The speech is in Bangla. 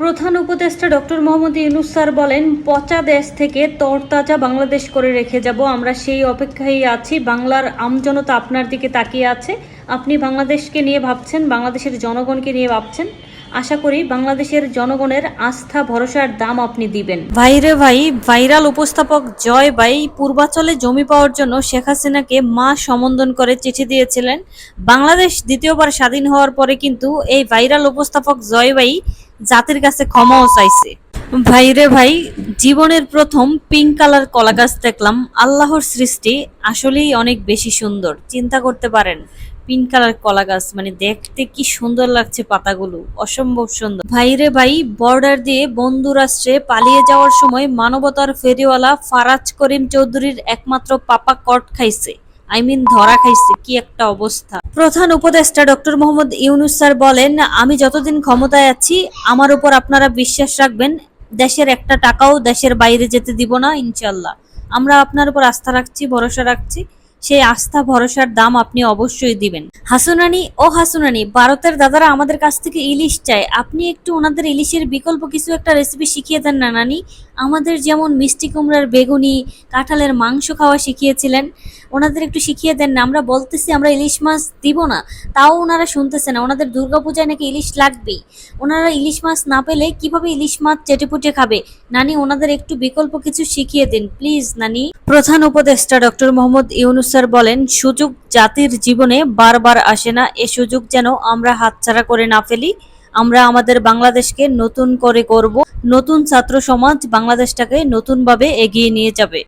প্রধান উপদেষ্টা ডক্টর মোহাম্মদ ইউনুস স্যার বলেন, পচা দেশ থেকে তরতাজা বাংলাদেশ করে রেখে যাব। আমরা সেই অপেক্ষায় আছি। বাংলার আমজনতা আপনার দিকে তাকিয়ে আছে। আপনি বাংলাদেশকে নিয়ে ভাবছেন, বাংলাদেশের জনগণকে নিয়ে ভাবছেন। আশা করি বাংলাদেশের জনগণের আস্থা, ভরসার দাম আপনি দিবেন। ভাইরে ভাই, ভাইরাল উপস্থাপক জয় ভাই পূর্বাচলে জমি পাওয়ার জন্য শেখ হাসিনাকে মা সম্বোধন করে চিঠি দিয়েছিলেন। বাংলাদেশ দ্বিতীয়বার স্বাধীন হওয়ার পরে কিন্তু এই ভাইরাল উপস্থাপক জয় ভাই জাতির কাছে ক্ষমাও চাইছে। ভাইরে ভাই, জীবনের প্রথম পিঙ্ক কালার কলা গাছ দেখলাম। আল্লাহর সৃষ্টি আসলেই অনেক বেশি সুন্দর। চিন্তা করতে পারেন পিঙ্ক কালার কলা গাছ মানে দেখতে কি সুন্দর লাগছে পাতাগুলো। অসম্ভব সুন্দর। ভাইরে ভাই বর্ডার দিয়ে বন্ধু রাষ্ট্রে পালিয়ে যাওয়ার সময় মানবতার ফেরিওয়ালা ফারাজ করিম চৌধুরীর একমাত্র পাপা কট খাইছে। আই মিন ধরা খাইছে, কি একটা অবস্থা। প্রধান উপদেষ্টা ডক্টর মোহাম্মদ ইউনুস স্যার বলেন, আমি যতদিন ক্ষমতায় আছি, আমার উপর আপনারা বিশ্বাস রাখবেন, দেশের একটা টাকাও দেশের বাইরে যেতে দিব না ইনশাল্লাহ আমরা আপনার উপর আস্থা রাখছি, ভরসা রাখছি সেই আস্থা, ভরসার দাম আপনি অবশ্যই দিবেন। হাসুনানি, ও হাসুনানি, ভারতের দাদারা আমাদের কাছ থেকে ইলিশ চায়। আপনি একটু ওনাদের ইলিশের বিকল্প কিছু একটা রেসিপি শিখিয়ে দেন না, নানি। আমাদের যেমন মিষ্টি কুমড়ার বেগুনি, কাঁঠালের মাংস খাওয়া শিখিয়েছিলেন। ওনাদের একটু শিখিয়ে দেন না, আমরা বলতেছি আমরা ইলিশ মাছ দিব না। তাও ওনারা শুনতেছে না, ওনাদের দুর্গাপূজায় নাকি ইলিশ লাগবেই। ওনারা ইলিশ মাছ না পেলে কীভাবে ইলিশ মাছ চেটেপুটে খাবে? নানি, ওনাদের একটু বিকল্প কিছু শিখিয়ে দিন, প্লিজ, নানি। প্রধান উপদেষ্টা ডক্টর মোহাম্মদ ইউনুস স্যার বলেন, সুযোগ জাতির জীবনে বারবার আসে না, এ সুযোগ যেন আমরা হাতছাড়া করে না ফেলি। আমরা আমাদের বাংলাদেশকে নতুন করে করব নতুন ছাত্র সমাজ বাংলাদেশটাকে নতুনভাবে এগিয়ে নিয়ে যাবে।